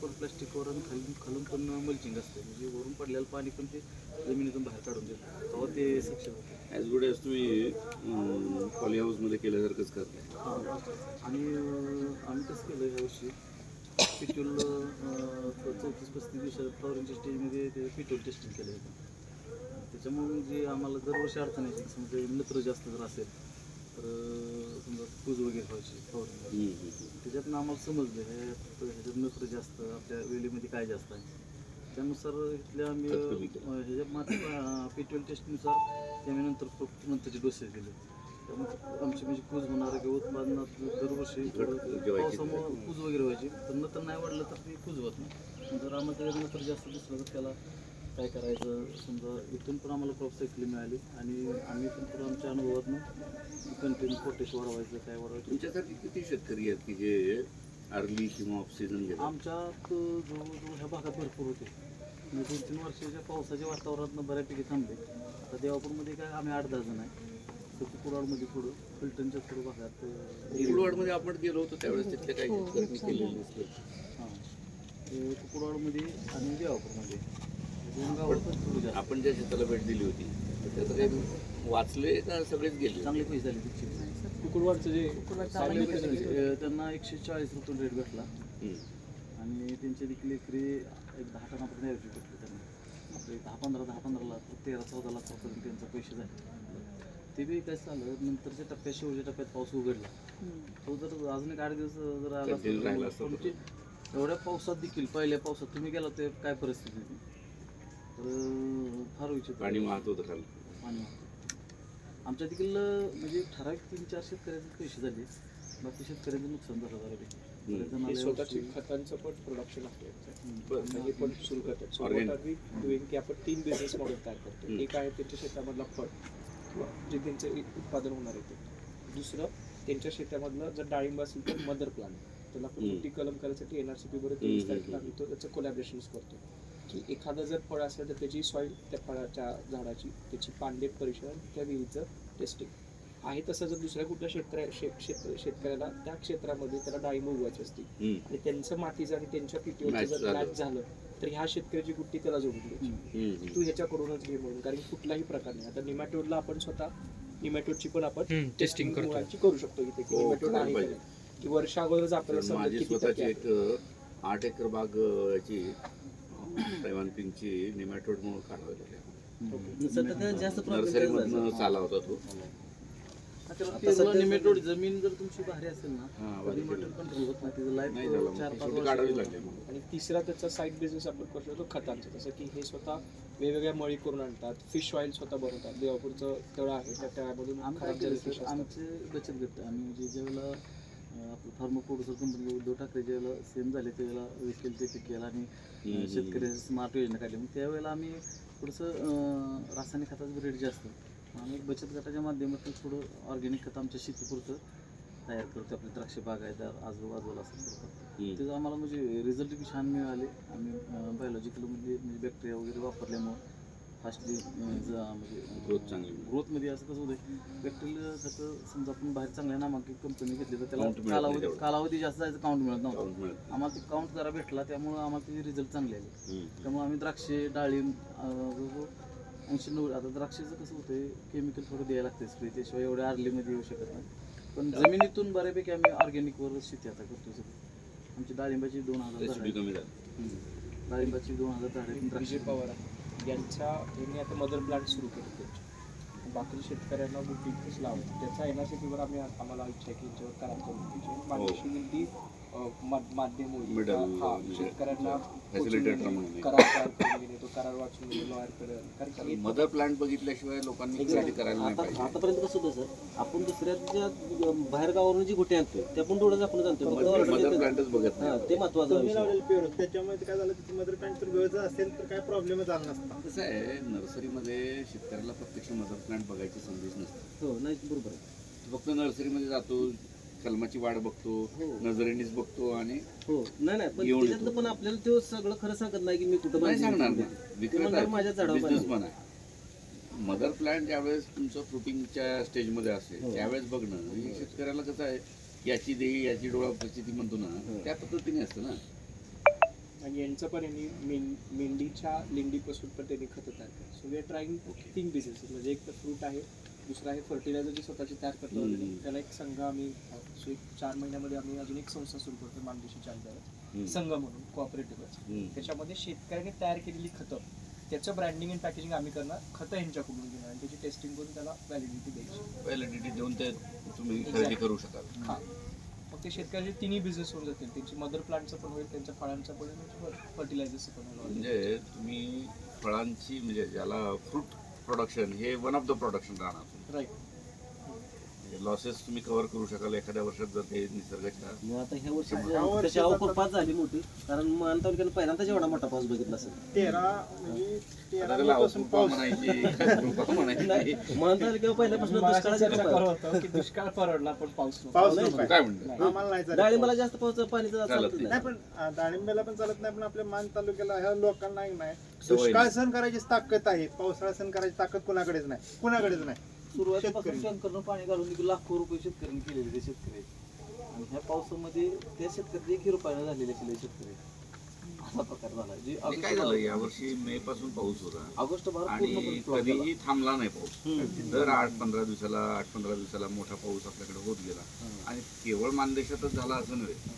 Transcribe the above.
पण plastic cover आणि खालून खालून पण मल्चिंग असते. म्हणजे वरून पडलेलं पाणी पण ते जमिनीतून बाहेर काढून देतं. तेव्हा ते सक्षम होते. ॲज गुड ॲज तुम्ही पॉली हाऊसमध्ये केल्यासारखंच करताय. आणि आम्ही कसं केलं यावर्षी? पिट्यूल चौतीस पस्तीस दिवसात फ्लॉवरिंगच्या स्टेजमध्ये ते पिट्यूल टेस्टिंग केलं होतं. त्याच्यामुळे जे आम्हाला दरवर्षी अडचण यायची. समजा नत्र जास्त जर असेल तर समजा पूज वगैरे व्हायची हम्म. त्याच्यातनं आम्हाला समजलं हे ह्याच्यात नत्र जास्त आपल्या वेलीमध्ये काय जास्त आहे त्यानुसार इथल्या आम्ही खत कमी केलं. अं, ह्याच्या माती पेट्रोल टेस्टनुसार ते आम्ही नंतर फक्त नंतरचे डोसेस दिले त्यामुळे आमची म्हणजे कूज होणार किंवा उत्पादनात दरवर्षी. पावसामुळे कूज वगैरे व्हायची तर नंतर नाही वाढलं तर ते कूज होत नाही जर आम्हाला नंतर जास्त दिसलं तर त्याला काय करायचं? समजा इथून पण आम्हाला क्रॉप सायकली मिळाली आणि आम्ही पण पुढे आमच्या अनुभवातनं कंटिन्यू पोटेश वाढवायचं काय वाढवायचं. तुमच्यासारखे किती शेतकरी आहेत की जे अर्ली किंवा ऑफ सीझन घेतात? आमच्यात जवळजवळ ह्या भागात भरपूर होते. म्हणजे दोन तीन वर्षाच्या पावसाच्या वातावरणात बऱ्यापैकी थांबले. आता देवापूरमध्ये काय आम्ही आठ दहा जण आहे. तर कुडाळमध्ये थोडं फलटणच्या थोडं भागात अं, कुरुडवाडमध्ये आपण गेलो होतो त्यावेळेस तिथले काही शेतकऱ्यांनी केलेले दिसले हां. ते कुडाळमध्ये आणि देवापूरमध्ये. आपण ज्या शेताला भेट दिली होती तर त्याचं काही वाचले का सगळेच गेले चांगले पैसे झाले तिथे कुकुडवाडचं जे त्यांना एकशे चाळीस रुपये रेट भेटला. आणि त्यांचे देखील एकरी एक दहा टनापर्यंत ॲव्हरेज भेटले त्यांना. आपले दहा पंधरा दहा पंधरा लाख तेरा चौदा लाखापर्यंत त्यांचे पैसे झाले. ते बी काय झालं. नंतरच्या टप्प्यात शेवटच्या टप्प्यात पाऊस उघडला. तो जर अजून एक आठ दिवस जर आला एवढ्या पावसात देखील पहिल्या पावसात तुम्ही गेला ते काय परिस्थिती होती? तर फार विचित्र पाणी वाहत होतं खाली पाणी आमच्या देखील म्हणजे ठराविक तीन चार शेतकऱ्यांचे पैसे झाले. बाकी शेतकऱ्यांचं नुकसान झालं बऱ्यापैकी स्वतःची खतांचं पण प्रोडक्शन हे पण सुरू करतात doing की आपण तीन बिझनेस मॉडेल तयार करतो. एक आहे त्यांच्या शेतामधला फळ किंवा जे त्यांचं उत्पादन होणार आहे ते. दुसरं त्यांच्या शेतामधलं जर डाळिंब असेल तर मदर प्लांट त्याला आपण कलम करायसाठी एन आर सी पी बरोबर तेवीस तारखेला. आम्ही तो त्याचं कोलॅबरेशन करतो. की एखादं जर फळ असेल तर त्याची सॉईल त्या फळाच्या झाडाची त्याची पांडेट परीक्षण त्या विहीचं टेस्टिंग आहे तसं जर दुसऱ्या कुठल्या शेतकऱ्या शेत शेत- शेतकऱ्याला त्या क्षेत्रामध्ये त्याला डाळिंब उगवायची असते. आणि त्यांचं मातीचं आणि त्यांच्या पिटीवरचं Match जर झालं. मॅच झालं तर ह्या शेतकऱ्याची गुट्टी त्याला जोडून द्यायची. तू ह्याच्याकडूनच घे म्हणून कारण कुठलाही प्रकार नाही. आता निमॅटोडला आपण स्वतः निमॅटोडची पण आपण टेस्टिंग करू शकतो इथे की हो, निमॅटोड करायला आहे का आपल्याला माझी किती स्वतःची एक आठ एकर बाग याची तैवान पिंकची निमॅटोड म्हणून काढावी लागली सध्या जास्त नर्सरीमधनं चाला होता तो. निमेटोड जमीन जर तुमची भारी असेल ना हा, निमेटोड नाही. लाईफ चार पाच आणि तिसरा त्याचा साईड बिझनेस आपण करू शकतो खतांचा. जसं की हे स्वतः वेगवेगळ्या मळी करून आणतात. फिश ऑइल स्वतः बनवतात. देवापूरचं तळ आहे. त्या असतात. आमचे बचत गट. आम्ही म्हणजे ज्यावेळेला आपलं pharma producer company Uddhav Thackeray ज्यावेळेला सेम झाले त्यावेळेला विकेल ते पीक केलं आणि. शेतकरी स्मार्ट योजना काढली. मग त्यावेळेला आम्ही थोडंसं रासायनिक खताचं रेट जास्त. आम्ही बचत गटाच्या माध्यमातून थोडं ऑर्गॅनिक खत आमच्या शेतीपुरतं तयार करतो. आपले द्राक्ष बागायतदार आजूबाजूला असं. त्याचं आम्हाला म्हणजे रिझल्ट बी छान मिळाले. आम्ही बायोलॉजिकल म्हणजे म्हणजे बॅक्टेरिया वगैरे वापरल्यामुळं. फास्टली म्हणजे Growth चांगली. ग्रोथमध्ये असं कसं होतं बॅक्टेरिया खतं समजा आपण बाहेर चांगल्या नामांकित कंपनी घेतली तर त्याला कालावधी. कालावधी जास्त जायचं काउंट मिळत नव्हतं. आम्हाला ते काउंट जरा भेटला त्यामुळं आम्हाला त्याचे रिझल्ट चांगले आले. त्यामुळे आम्ही द्राक्षे डाळिंब ऐंशी नव्वद आता द्राक्षाचं कसं होतं केमिकल थोडं द्यायला लागते स्प्रे त्याशिवाय एवढ्या अर्लीमध्ये येऊ शकत नाही पण जमिनीतून बऱ्यापैकी आम्ही ऑर्गॅनिकवर शेती आता करतो सगळं आमची डाळिंबाची दोन हजार. डाळिंबाची दोन हजार झाडं द्राक्ष पवार यांच्या यांनी आता मदर प्लांट सुरू केले त्यांचे. बाकी शेतकऱ्यांना बुटीच लावलं त्याचा एन आर सी आम्ही आम्हाला इच्छा आहे की यांच्यावर करार करून की जे माध्यम होईल हा म्हणजे शेतकऱ्यांना तो करार वाचून मदर प्लांट बघितल्याशिवाय लोकांनी खरेदी करायला नाही आता पाहिजे. आतापर्यंत कसं होतं सर आपण दुसऱ्याच्या अं, बाहेर गावावरून जी गुटी आणतोय ते आपण डोळ्यात आपण order मदर. प्लांटच बघत नाही. ते महत्वाचं त्याच्यामुळे काय झालं तिथे मदर पॅन्ट जर व्यवस्थित असेल तर काय प्रॉब्लेमच आला नसता? कसं आहे नर्सरीमध्ये शेतकऱ्याला प्रत्यक्ष मदर प्लांट बघायची संधीच नसते. हो नाही बरोबर फक्त नर्सरीमध्ये जातो कलमाची वाढ बघतो हो. नजरेनेच बघतो आणि हो नाही नाही पण त्याच्यातलं आपल्याला ते सगळं खरं सांगत नाही की मी कुठं नाही बांधली सांगणार कुठं नाही. विक्रेता म्हणणार माझ्या झाडावर बिझनेस बांधली. पण आहे मदर प्लांट ज्यावेळेस तुमचं फ्रुटिंगच्या स्टेजमध्ये असेल हो. त्यावेळेस बघणं हे शेतकऱ्याला कसं आहे याची देही याची डोळा प्रचिती म्हणतो ना हो. त्या पद्धतीने असतं ना आणि यांचं पण यांनी में मेंढीच्या लेंडीपासून पण त्यांनी खतं तयार करतात सो वी आर ट्राईंग तीन बिझनेस म्हणजे एक तर फ्रूट आहे दुसरा आहे फर्टिलायझर जे स्वतःचे तयार करतो. त्याला एक संघ आम्ही चार महिन्यामध्ये आम्ही अजून एक संस्था सुरू करतो मानदेशी हम्म. संघ म्हणून कोऑपरेटिव्ह हम्म. त्याच्यामध्ये शेतकऱ्यांनी तयार केलेली खतं त्याचं ब्रँडिंग अँड पॅकेजिंग आम्ही करणार खतं ह्यांच्याकडून घेणार आणि त्याची टेस्टिंग करून त्याला व्हॅलिडिटी द्यायची. व्हॅलिडिटी देऊन ते तुम्ही. खरेदी करू शकाल. हा. मग ते शेतकऱ्याचे तिन्ही बिझनेस होऊन जातील. त्यांची मदर प्लांटचं पण होईल त्यांच्या फळांचं पण होईल फर्टिलायझरचं पण होईल. म्हणजे तुम्ही फळांची म्हणजे ज्याला फ्रूट प्रोडक्शन हे वन ऑफ द प्रोडक्शन राहणार. लॉसेस तुम्ही कव्हर करू शकाल एखाद्या वर्षात जर ते निसर्गाच्या मग आता ह्या वर्षी ह्या अवकुरपात झाली मोठी कारण मान तालुक्यानं पहिल्यांदाच एवढा मोठा पाऊस बघितला असेल तेरा म्हणजे तेरा आता मे त्याला पासून कृपा पाऊस म्हणायची कृपा म्हणायची मान तालुक्यावर पहिल्यापासून दुष्काळ परवडला पण पाऊस. पाऊस नाही. नको काय म्हणतो नाही. आम्हाला नाही चालत डाळिंबाला. जास्त पाऊस पाणी चालत चालत नाही. नाही पण अं, डाळिंब्याला पण चालत नाही पण आपल्या मान तालुक्याला ह्या लोकांना एक नाही सवय दुष्काळ नाही. सहन करायची ताकद आहे पावसाळा सहन करायची ताकद कुणाकडेच नाही कुणाकडेच नाही सुरुवातीपासून शेतकरी. टँकरनं पाणी घालून एक लाखो रुपये शेतकऱ्यांनी केलेले ते शेतकरी. आणि ह्या पावसामध्ये त्या शेतकरी एकही रुपयानं झालेले असले शेतकरी. असा प्रकार झाला. जे आणि काय झालं? यावर्षी मे पासून पाऊस होता. ऑगस्ट आणि पूर्णपणे flop झाला. कधीही थांबला नाही पाऊस. दर आठ पंधरा दिवसाला आठ पंधरा दिवसाला मोठा पाऊस आपल्याकडे होत गेला. आणि केवळ मानदेशातच झाला असं नव्हे.